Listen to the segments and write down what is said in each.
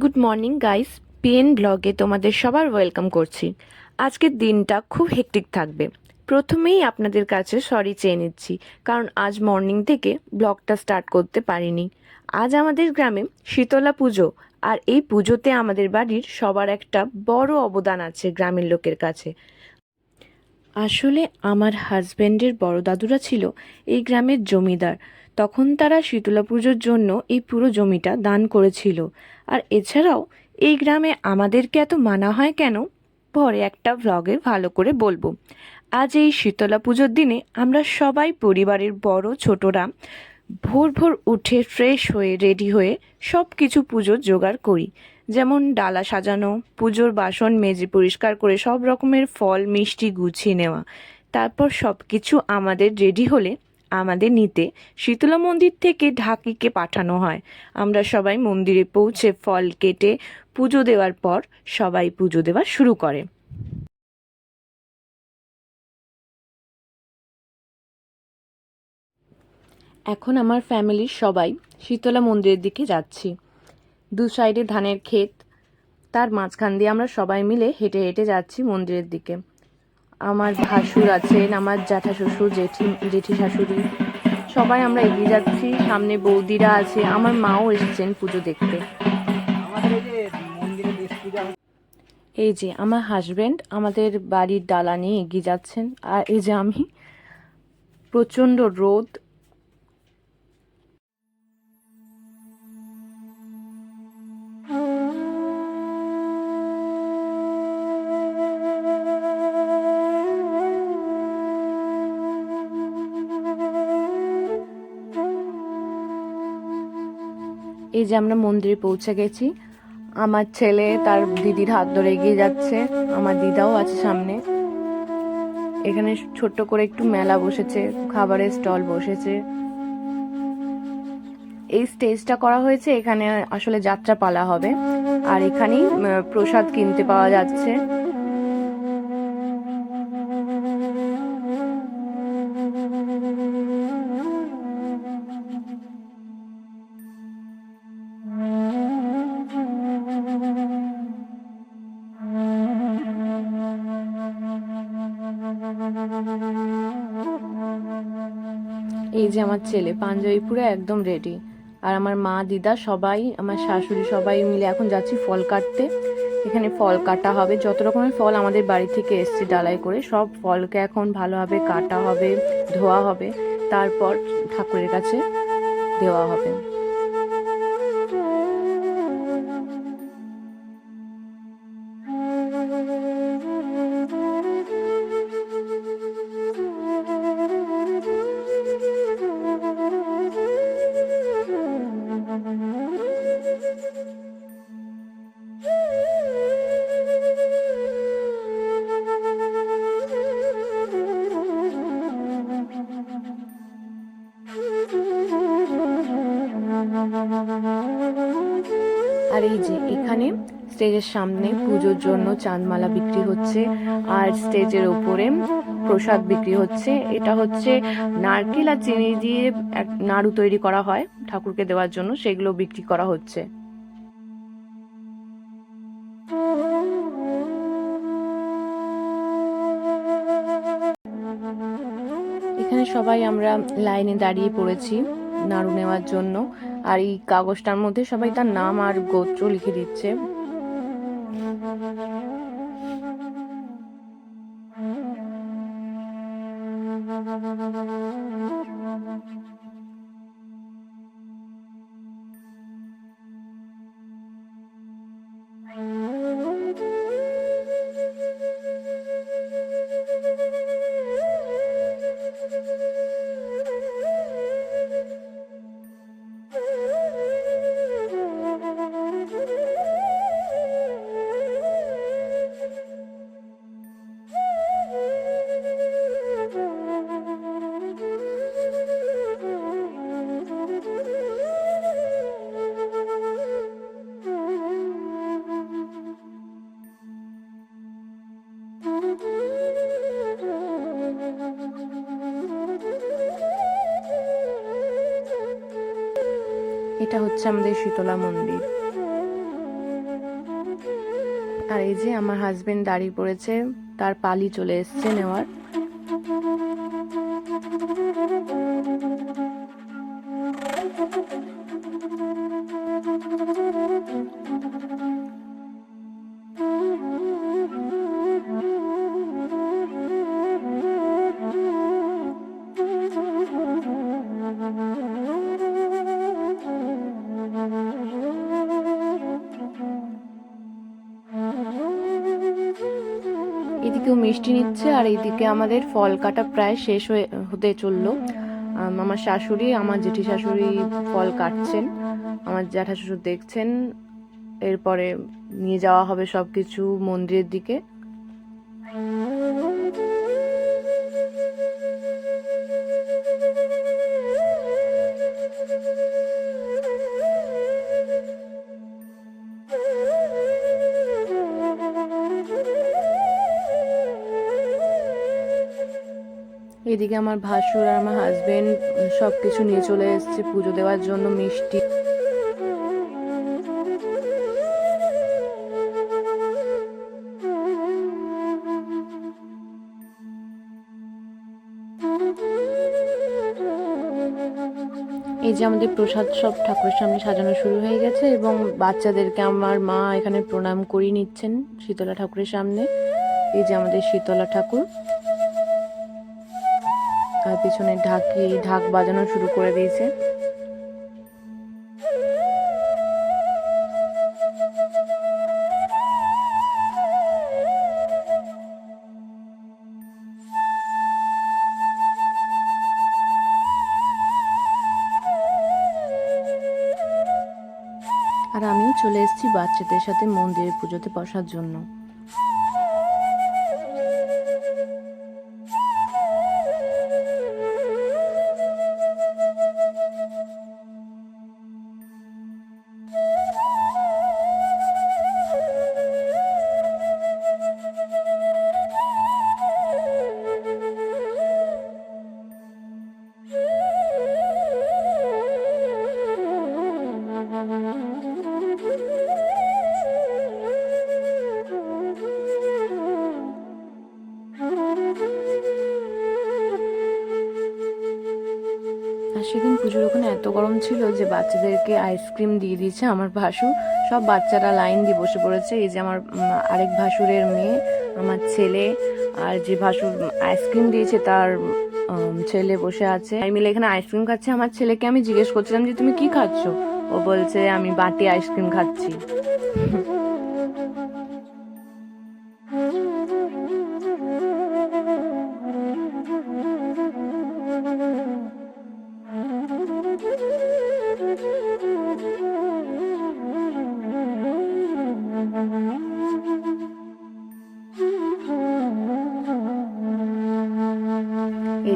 Good morning guys PN ব্লগে তোমাদের সবার ওয়েলকাম করছি। আজকের দিনটা খুব হেকটিক থাকবে। প্রথমেই আপনাদের কাছে সরি চেয়ে নিচ্ছি, কারণ আজ মর্নিং থেকে ব্লগটা স্টার্ট করতে পারিনি। আজ আমাদের গ্রামে শীতলা পুজো, আর এই পুজোতে আমাদের বাড়ির সবার একটা বড় অবদান আছে গ্রামের লোকের কাছে। আসলে আমার হাজব্যান্ডের বড় দাদুরা ছিল এই গ্রামের জমিদার। তখন তারা শীতলা পুজোর জন্য এই পুরো জমিটা দান করেছিল। আর এছাড়াও, এই গ্রামে আমাদেরকে এত মানা হয় কেন? পরে একটা ভ্লগে ভালো করে বলব। আজ এই শীতলা পুজোর দিনে আমরা সবাই পরিবারের বড়, ছোটরা ভোর ভোর উঠে ফ্রেশ হয়ে রেডি হয়ে সব কিছু পুজোর জোগাড় করি। যেমন ডালা সাজানো, পুজোর বাসন মেজে পরিষ্কার করে সব রকমের ফল, মিষ্টি গুছিয়ে নেওয়া। তারপর সব কিছু আমাদের রেডি হলে, আমাদের নিতে শীতলা মন্দির থেকে ঢাকিকে পাঠানো হয়। আমরা সবাই মন্দিরে পৌঁছে ফল কেটে পুজো দেওয়ার পর সবাই পুজো দেওয়া শুরু করে। এখন আমার ফ্যামিলির সবাই শীতলা মন্দিরের দিকে যাচ্ছি। দু সাইডে ধানের ক্ষেত। তার মাঝখান দিয়ে আমরা সবাই মিলে হেঁটে হেঁটে যাচ্ছি মন্দিরের দিকে। আমার ভাসুর আছেন আমার জ্যাঠা শ্বশুর জেঠি জেঠি শাশুড়ি। সবাই আমরা এগিয়ে যাচ্ছি সামনে বৌদিরা আছে আমার মাও এসেছেন পুজো দেখতে। এই যে আমার হাজব্যান্ড আমাদের বাড়ির ডালা নিয়ে এগিয়ে যাচ্ছেন। আর এই যে আমি প্রচণ্ড রোদ এই যে আমরা মন্দিরে পৌঁছে গেছি। আমার ছেলে তার দিদির হাত ধরে এগিয়ে যাচ্ছে। আমার দিদাও আছে সামনে। এখানে ছোট্ট করে একটু মেলা বসেছে, খাবারের স্টল বসেছে। এই স্টেজটা করা হয়েছে, এখানে আসলে যাত্রা পালা হবে। আর এখানেই প্রসাদ কিনতে পাওয়া যাচ্ছে। এই যে আমার ছেলে পাঞ্জাবি পুরো একদম রেডি আর আমার মা, দিদা সবাই, আমার শাশুড়ি সবাই মিলে এখন যাচ্ছি ফল কাটতে। এখানে ফল কাটা হবে, যত রকমের ফল আমাদের বাড়ি থেকে এসছে ডালাই করে, সব ফলকে এখন ভালোভাবে কাটা হবে, ধোয়া হবে। তারপর ঠাকুরের কাছে দেওয়া হবে। স্টেজের সামনে পুজোর জন্য চাঁদমালা বিক্রি হচ্ছে আর স্টেজের উপরে প্রসাদ বিক্রি হচ্ছে। এটা হচ্ছে নারকেল আর চিনি দিয়ে এক নাড়ু তৈরি করা হয় ঠাকুরকে দেওয়ার জন্য, সেগুলো বিক্রি করা হচ্ছে। এখানে সবাই আমরা লাইনে দাঁড়িয়ে পড়েছি নাড়ু নেওয়ার জন্য। আর এই কাগজটার মধ্যে সবাই তার নাম আর গোত্র লিখে দিচ্ছে। এটা হচ্ছে আমাদের শীতলা মন্দির। আর এই যে আমার হাজবেন্ড দাঁড়িয়ে পড়েছে, তার পালি চলে এসছে নেওয়ার। এদিকেও মিষ্টি নিচ্ছে আর এইদিকে আমাদের ফল কাটা প্রায় শেষ হয়ে হতে চলল। আম, আমার শাশুড়ি আমার জেঠি শাশুড়ি ফল কাটছেন। আমার জ্যাঠা শ্বশুর দেখছেন। এরপরে নিয়ে যাওয়া হবে সব কিছু মন্দিরের দিকে। এদিকে আমার ভাসুর আর আমার হাজবেন্ড সব কিছু নিয়ে চলে এসেছে পুজো দেওয়ার জন্য মিষ্টি। এই যে আমাদের প্রসাদ সব ঠাকুরের সামনে সাজানো শুরু হয়ে গেছে এবং বাচ্চাদেরকে আমার মা এখানে প্রণাম করিয়ে নিচ্ছেন শীতলা ঠাকুরের সামনে। এই যে আমাদের শীতলা ঠাকুর। পিছনে ঢাকি, ঢাক বাজানো শুরু করে দিয়েছে। আর আমিও চলে এসেছি বাচ্চাদের সাথে মন্দিরে পুজোতে বসার জন্য। পুজোর ওখানে এত গরম ছিল যে বাচ্চাদেরকে আইসক্রিম দিয়ে দিয়েছে আমার ভাসু। সব বাচ্চারা লাইন দিয়ে বসে পড়েছে। এই যে আমার আরেক ভাসুরের মেয়ে, আমার ছেলে, আর যে ভাসুর আইসক্রিম দিয়েছে তার ছেলে বসে আছে। আমি মিলে এখানে আইসক্রিম খাচ্ছে। আমার ছেলেকে আমি জিজ্ঞেস করছিলাম যে, তুমি কি খাচ্ছ? ও বলছে, আমি বাটি আইসক্রিম খাচ্ছি।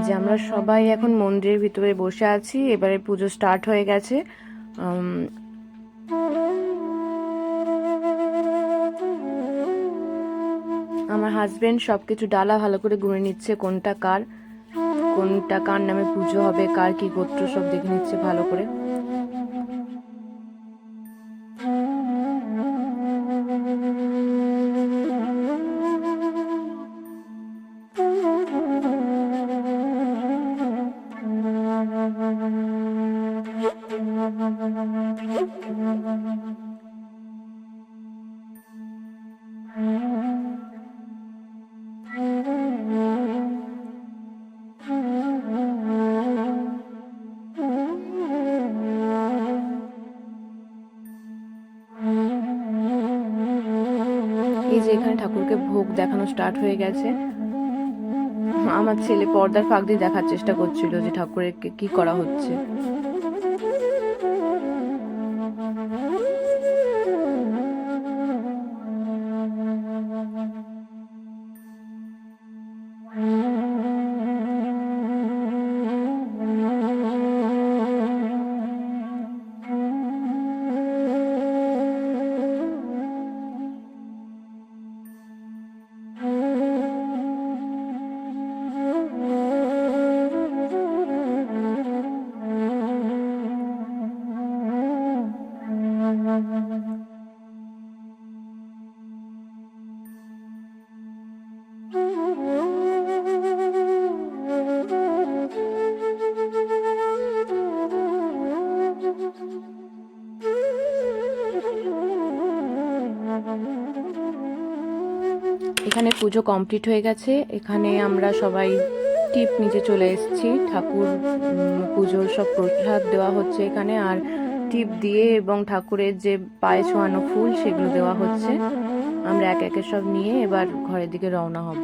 যে আমরা সবাই এখন মন্দিরের ভিতরে বসে আছি, এবারে পুজো স্টার্ট হয়ে গেছে। আমার হাজবেন্ড সবকিছু ডালা ভালো করে গুনে নিচ্ছে, কোনটা কার কোনটা কার নামে পুজো হবে, কার কি গোত্র সব দেখে নিচ্ছে ভালো করে। এই যে এখানে ঠাকুরকে ভোগ দেখানো স্টার্ট হয়ে গেছে, আমার ছেলে পর্দার ফাঁক দিয়ে দেখার চেষ্টা করছিল যে ঠাকুরের কি করা হচ্ছে। এখানে পুজো কমপ্লিট হয়ে গেছে। এখানে আমরা সবাই টিপ নিচে চলে এসেছি। ঠাকুর পুজোর সব প্রসাদ দেওয়া হচ্ছে এখানে। আর টিপ দিয়ে এবং ঠাকুরের যে পায়ে ছোঁয়ানো ফুল সেগুলো দেওয়া হচ্ছে। আমরা এক একে সব নিয়ে এবার ঘরের দিকে রওনা হব।